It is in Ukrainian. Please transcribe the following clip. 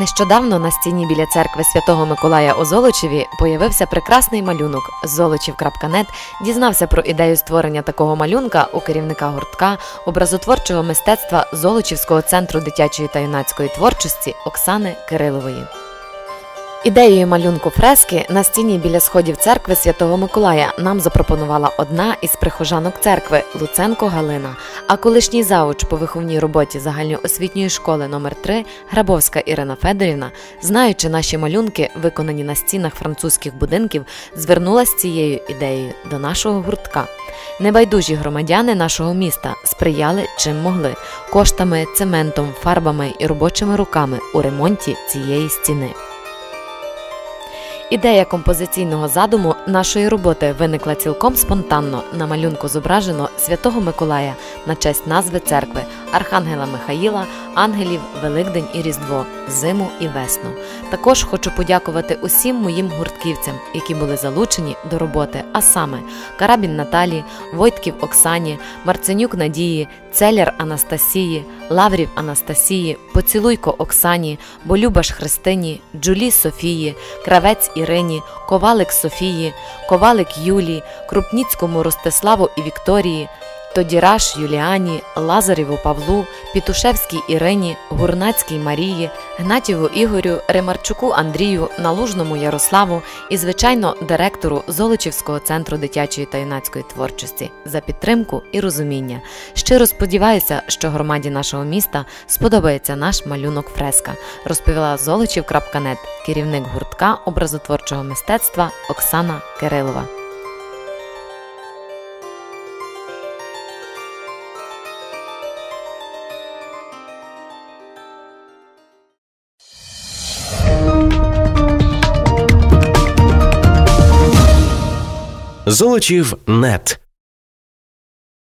Нещодавно на стіні біля церкви Святого Миколая у Золочеві появився прекрасний малюнок. Золочів.нет дізнався про ідею створення такого малюнка у керівника гуртка образотворчого мистецтва Золочівського центру дитячої та юнацької творчості Оксани Кирилової. Ідеєю малюнку фрески на стіні біля сходів церкви Святого Миколая нам запропонувала одна із прихожанок церкви Луценко Галина. А колишній зауч по виховній роботі загальноосвітньої школи номер 3 Грабовська Ірина Федорівна, знаючи наші малюнки, виконані на стінах французьких будинків, звернулася цією ідеєю до нашого гуртка. Небайдужі громадяни нашого міста сприяли чим могли коштами, цементом, фарбами і робочими руками у ремонті цієї стіни. Ідея композиційного задуму нашої роботи виникла цілком спонтанно. На малюнку зображено Святого Миколая на честь назви церкви, Архангела Михаїла, ангелів, Великдень і Різдво, зиму і весну. Також хочу подякувати усім моїм гуртківцям, які були залучені до роботи, а саме Карабін Наталі, Войтків Оксані, Марценюк Надії, Целяр Анастасії, Лаврів Анастасії, Поцілуйко Оксані, Болюбаш Христині, Джулі Софії, Кравець Ірині, Ковалик Софії, Ковалик Юлії, Крупніцькому Ростиславу і Вікторії. Тодіраш Юліані, Лазарєву Павлу, Пітушевській Ірині, Гурнацькій Марії, Гнатєву Ігорю, Ремарчуку Андрію, Налужному Ярославу і, звичайно, директору Золочівського центру дитячої та юнацької творчості за підтримку і розуміння. Щиро сподіваюся, що громаді нашого міста сподобається наш малюнок фреска, розповіла Золочів.нет, керівник гуртка образотворчого мистецтва Оксана Кирилова. Золочів нет.